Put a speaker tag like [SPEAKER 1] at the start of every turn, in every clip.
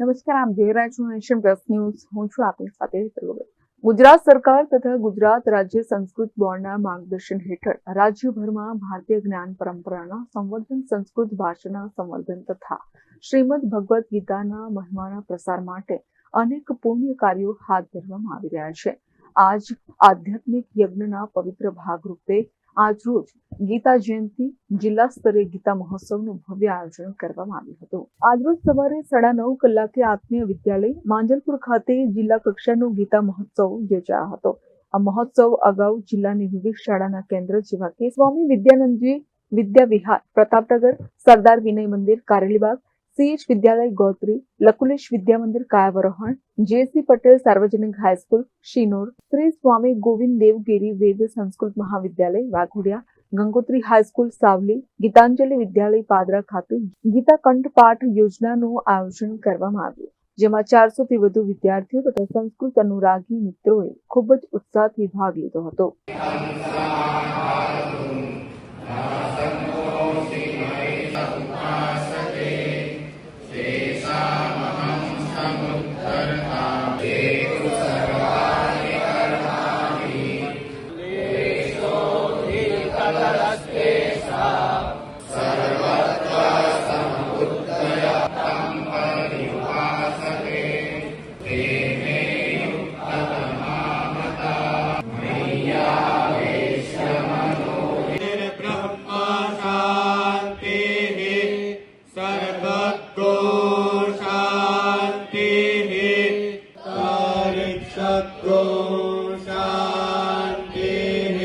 [SPEAKER 1] નમસ્કાર, આમ જોઈ રહ્યા છો પ્લસ ન્યૂઝ. હું છું આપની સાથે ગુજરાત સરકાર તથા ગુજરાત રાજ્ય સંસ્કૃત બોર્ડના માર્ગદર્શન હેઠળ રાજ્યભરમાં ભારતીય જ્ઞાન પરંપરાના સંવર્ધન સંસ્કૃત ભાષાના સંવર્ધન તથા શ્રીમદ ભગવદ્ ગીતાના મહિમાના પ્રસાર માટે અનેક પુણ્ય કાર્યો હાથ ધરવામાં આવી રહ્યા છે. આજ આધ્યાત્મિક યજ્ઞના પવિત્ર ભાગરૂપે આજરોજ ગીતા જયંતિ જિલ્લા સ્તરે ગીતા મહોત્સવનું ભવ્ય આયોજન કરવામાં આવ્યું હતું. આજરોજ સવારે સાડા નવ કલાકે આત્મીય વિદ્યાલય માંજલપુર ખાતે જિલ્લા કક્ષાનો ગીતા મહોત્સવ યોજાયો હતો. આ મહોત્સવ અગાઉ જિલ્લાની વિવિધ શાળાના કેન્દ્ર જેવા કે સ્વામી વિદ્યાનંદજી વિદ્યા વિહાર, Pratapnagar, Sardar Vinay Mandir, Karelibaug CH Vidyalaya, Gotri, Lakulesh Vidya Mandir, Kayavarohan JC Patel Sarvajanik high school, Sinor, Shri Swami Govind Devgiri Ved Sanskrit Mahavidyalaya, Waghodia Gangotri high school Savli Gitanjali Vidyalaya Padra ખાતે ગીતા કંઠપાઠ યોજનાનું આયોજન કરવામાં આવ્યું. જેમાં ચારસો થી વધુ વિદ્યાર્થીઓ તથા સંસ્કૃત અનુરાગી મિત્રોએ ખૂબ જ ઉત્સાહથી ભાગ લીધો હતો.
[SPEAKER 2] सर्वतो शान्तिः तारिक्षतो शान्तिः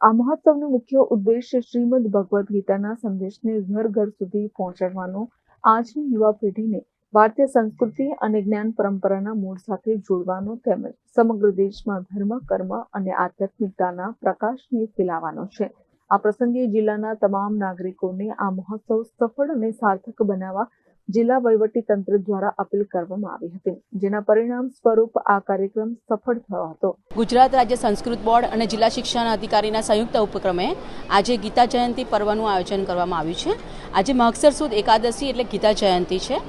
[SPEAKER 1] આ મહોત્સવનો મુખ્ય ઉદ્દેશ્ય શ્રીમદ ભગવદ્ ગીતાના સંદેશને ઘર ઘર સુધી પહોંચાડવાનો આજની યુવા પેઢીને ભારતીય સંસ્કૃતિ અને જ્ઞાન પરંપરાના મૂળ સાથે જોડવાનો તેમજ સમગ્ર દેશમાં ધર્મ કર્મ અને આધ્યાત્મિકતાના પ્રકાશને ફેલાવવાનો છે આ પ્રસંગે જિલ્લાના તમામ નાગરિકોને આ મહોત્સવ સફળ અને સાર્થક બનાવવા જિલ્લા વહીવટી તંત્ર દ્વારા અપીલ કરવામાં આવી હતી, જેના પરિણામ સ્વરૂપ આ કાર્યક્રમ સફળ થયો હતો.
[SPEAKER 3] ગુજરાત રાજ્ય સંસ્કૃત બોર્ડ અને જિલ્લા શિક્ષણ અધિકારીના સંયુક્ત ઉપક્રમે આજે ગીતા જયંતિ પર્વનું આયોજન કરવામાં આવ્યું છે. આજે મહક્ષર સુદ એકાદશી એટલે ગીતા જયંતિ છે.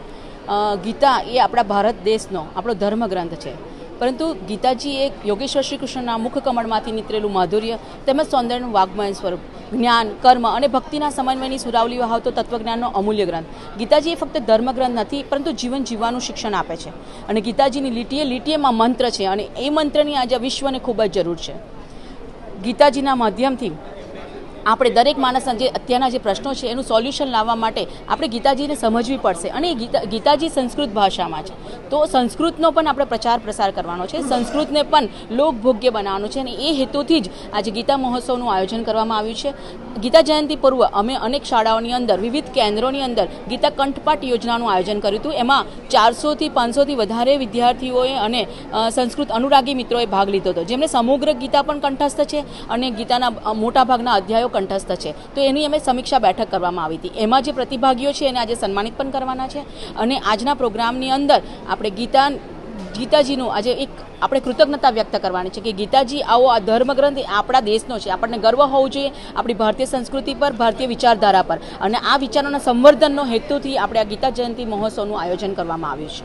[SPEAKER 3] ગીતા એ આપણા ભારત દેશનો આપણો ધર્મગ્રંથ છે. પરંતુ ગીતાજી એક યોગેશ્વર શ્રી કૃષ્ણના મુખ કમળમાંથી નીતરેલું માધુર્ય તેમજ સૌંદર્યનું વાગ્મય સ્વરૂપ, જ્ઞાન, કર્મ અને ભક્તિના સમન્વયની સુરાવલી વહાવતો તત્વજ્ઞાનનો અમૂલ્ય ગ્રંથ. ગીતાજી એ ફક્ત ધર્મગ્રંથ નથી, પરંતુ જીવન જીવવાનું શિક્ષણ આપે છે. અને ગીતાજીની લીટીએ લીટીએમાં મંત્ર છે અને એ મંત્રની આજે વિશ્વને ખૂબ જ જરૂર છે. ગીતાજીના માધ્યમથી આપણે દરેક માણસના જે અત્યારના જે પ્રશ્નો છે, એનું સોલ્યુશન લાવવા માટે આપણે ગીતાજીને સમજવી પડશે. અને એ ગીતા, ગીતાજી સંસ્કૃત ભાષામાં છે. તો સંસ્કૃતનો પણ આપણે પ્રચાર પ્રસાર કરવાનો છે. સંસ્કૃતને પણ લોકભોગ્ય બનાવવાનું છે. અને એ હેતુથી જ આજે ગીતા મહોત્સવનું આયોજન કરવામાં આવ્યું છે. ગીતા જયંતિ પૂર્વ અમે અનેક શાળાઓની અંદર, વિવિધ કેન્દ્રોની અંદર ગીતા કંઠપાઠ યોજનાનું આયોજન કર્યું હતું. એમાં ચારસોથી પાંચસોથી વધારે વિદ્યાર્થીઓએ અને સંસ્કૃત અનુરાગી મિત્રોએ ભાગ લીધો હતો. જેમને સમગ્ર ગીતા પણ કંઠસ્થ છે અને ગીતાના મોટાભાગના અધ્યાયો કંઠસ્થ છે. તો એની અમે સમીક્ષા બેઠક કરવામાં આવી હતી. એમાં જે પ્રતિભાગીઓ છે એને આજે સન્માનિત પણ કરવાના છે. અને આજના પ્રોગ્રામની અંદર આપણે ગીતા, ગીતાજીનું આજે એક આપણે કૃતજ્ઞતા વ્યક્ત કરવાની છે કે ગીતાજી આવો આ ધર્મગ્રંથ આપણા દેશનો છે. આપણને ગર્વ હોવું જોઈએ આપણી ભારતીય સંસ્કૃતિ પર, ભારતીય વિચારધારા પર. અને આ વિચારોના સંવર્ધનનો હેતુથી આપણે આ ગીતા જયંતિ મહોત્સવનું આયોજન કરવામાં આવ્યું છે.